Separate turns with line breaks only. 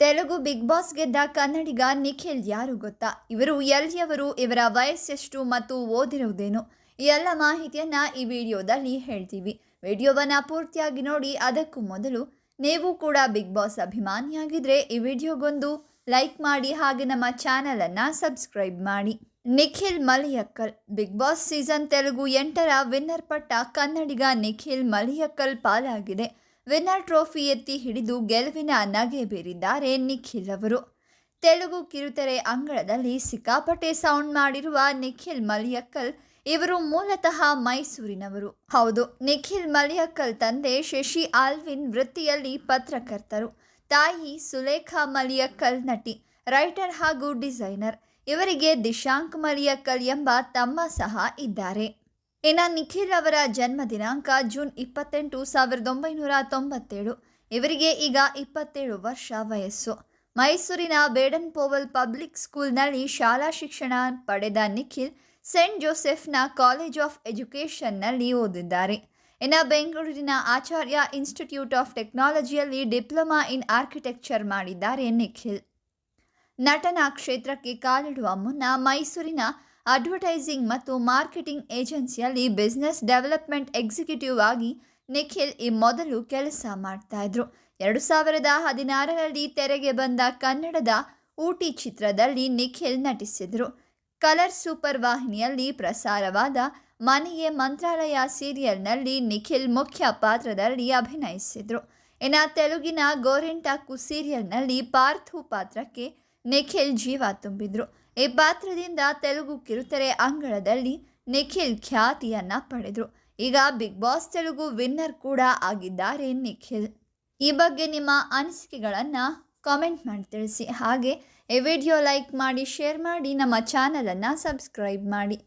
Telugu big boss ಗೆದ್ದ ಕನ್ನಡಿಗ ನಿಖಿಲ್ ಯಾರು ಗೊತ್ತಾ? ಇವರು ಎಲ್ಲಿಯವರು ಇವರ ವಯಸ್ಸೆಷ್ಟು ಮತ್ತು ಓದಿರುವುದೇನು? ಎಲ್ಲ ಮಾಹಿತಿಯನ್ನ ಈ ವಿಡಿಯೋದಲ್ಲಿ ಹೇಳ್ತೀವಿ. ವಿಡಿಯೋವನ್ನ ಪೂರ್ತಿಯಾಗಿ ನೋಡಿ ಅದಕ್ಕೂ ಮೊದಲು ನೀವು ಕೂಡ ಬಿಗ್ ಬಾಸ್ ಅಭಿಮಾನಿಯಾಗಿದ್ರೆ ಈ ವಿಡಿಯೋಗೊಂದು ಲೈಕ್ ಮಾಡಿ ಹಾಗೆ ನಮ್ಮ ಚಾನಲನ್ನು ಸಬ್ಸ್ಕ್ರೈಬ್ ಮಾಡಿ. Nikhil Maliyakkal, Bigg Boss season Telugu ಎಂಟರ ವಿನ್ನರ್ ಪಟ್ಟ ಕನ್ನಡಿಗ ನಿಖಿಲ್ ಮಲಿಯಕ್ಕಲ್ ಪಾಲಾಗಿದೆ. ವಿನ್ನರ್ ಟ್ರೋಫಿ ಎತ್ತಿ ಹಿಡಿದು ಗೆಲುವಿನ ನಗೆ ಬೀರಿದ್ದಾರೆ ನಿಖಿಲ್ ಅವರು. ತೆಲುಗು ಕಿರುತೆರೆ ಅಂಗಳದಲ್ಲಿ ಸಿಕ್ಕಾಪಟ್ಟೆ ಸೌಂಡ್ ಮಾಡಿರುವ ನಿಖಿಲ್ ಮಲಿಯಕ್ಕಲ್ ಇವರು ಮೂಲತಃ ಮೈಸೂರಿನವರು. ಹೌದು, ನಿಖಿಲ್ ಮಲಿಯಕ್ಕಲ್ ತಂದೆ ಶಶಿ ಆಲ್ವಿನ್ ವೃತ್ತಿಯಲ್ಲಿ ಪತ್ರಕರ್ತರು. ತಾಯಿ ಸುಲೇಖಾ ಮಲಿಯಕ್ಕಲ್ ನಟಿ, ರೈಟರ್ ಹಾಗೂ ಡಿಸೈನರ್. ಇವರಿಗೆ ದಿಶಾಂಕ್ ಮಲಿಯಕ್ಕಲ್ ಎಂಬ ತಮ್ಮ ಸಹ ಇದ್ದಾರೆ. ಇನ್ನು ನಿಖಿಲ್ ಅವರ ಜನ್ಮ ದಿನಾಂಕ ಜೂನ್ ಇಪ್ಪತ್ತೆಂಟು ಸಾವಿರದ ಒಂಬೈನೂರ ತೊಂಬತ್ತೇಳು. ಇವರಿಗೆ ಈಗ ಇಪ್ಪತ್ತೇಳು ವರ್ಷ ವಯಸ್ಸು. ಮೈಸೂರಿನ ಬೇಡನ್ ಪೋವಲ್ ಪಬ್ಲಿಕ್ ಸ್ಕೂಲ್ನಲ್ಲಿ ಶಾಲಾ ಶಿಕ್ಷಣ ಪಡೆದ ನಿಖಿಲ್ ಸೆಂಟ್ ಜೋಸೆಫ್ನ ಕಾಲೇಜ್ ಆಫ್ ಎಜುಕೇಷನ್ನಲ್ಲಿ ಓದಿದ್ದಾರೆ. ಇನ್ನು ಬೆಂಗಳೂರಿನ ಆಚಾರ್ಯ ಇನ್ಸ್ಟಿಟ್ಯೂಟ್ ಆಫ್ ಟೆಕ್ನಾಲಜಿಯಲ್ಲಿ ಡಿಪ್ಲೊಮಾ ಇನ್ ಆರ್ಕಿಟೆಕ್ಚರ್ ಮಾಡಿದ್ದಾರೆ ನಿಖಿಲ್. ನಟನಾ ಕ್ಷೇತ್ರಕ್ಕೆ ಕಾಲಿಡುವ ಮುನ್ನ ಮೈಸೂರಿನ ಅಡ್ವರ್ಟೈಸಿಂಗ್ ಮತ್ತು ಮಾರ್ಕೆಟಿಂಗ್ ಏಜೆನ್ಸಿಯಲ್ಲಿ ಬಿಸ್ನೆಸ್ ಡೆವಲಪ್ಮೆಂಟ್ ಎಕ್ಸಿಕ್ಯೂಟಿವ್ ಆಗಿ ನಿಖಿಲ್ ಈ ಮೊದಲು ಕೆಲಸ ಮಾಡ್ತಾಯಿದ್ರು ಎರಡು ಸಾವಿರದ ಹದಿನಾರರಲ್ಲಿ ತೆರೆಗೆ ಬಂದ ಕನ್ನಡದ ಊಟಿ ಚಿತ್ರದಲ್ಲಿ ನಿಖಿಲ್ ನಟಿಸಿದರು. ಕಲರ್ ಸೂಪರ್ ವಾಹಿನಿಯಲ್ಲಿ ಪ್ರಸಾರವಾದ ಮನೆಯೇ ಮಂತ್ರಾಲಯ ಸೀರಿಯಲ್ನಲ್ಲಿ ನಿಖಿಲ್ ಮುಖ್ಯ ಪಾತ್ರದಲ್ಲಿ ಅಭಿನಯಿಸಿದರು. ಇನ್ನು ತೆಲುಗಿನ ಗೋರೆಂಟಾಕು ಸೀರಿಯಲ್ನಲ್ಲಿ ಪಾರ್ಥು ಪಾತ್ರಕ್ಕೆ ನಿಖಿಲ್ ಜೀವ ತುಂಬಿದ್ರು. ಈ ಪಾತ್ರದಿಂದ ತೆಲುಗು ಕಿರುತೆರೆ ಅಂಗಳದಲ್ಲಿ ನಿಖಿಲ್ ಖ್ಯಾತಿಯನ್ನ ಪಡೆದ್ರು. ಈಗ ಬಿಗ್ ಬಾಸ್ ತೆಲುಗು ವಿನ್ನರ್ ಕೂಡ ಆಗಿದ್ದಾರೆ ನಿಖಿಲ್. ಈ ಬಗ್ಗೆ ನಿಮ್ಮ ಅನಿಸಿಕೆಗಳನ್ನು ಕಾಮೆಂಟ್ ಮಾಡಿ ತಿಳಿಸಿ. ಹಾಗೆ, ಈ ವಿಡಿಯೋ ಲೈಕ್ ಮಾಡಿ, ಶೇರ್ ಮಾಡಿ, ನಮ್ಮ ಚಾನಲನ್ನು ಸಬ್ಸ್ಕ್ರೈಬ್ ಮಾಡಿ.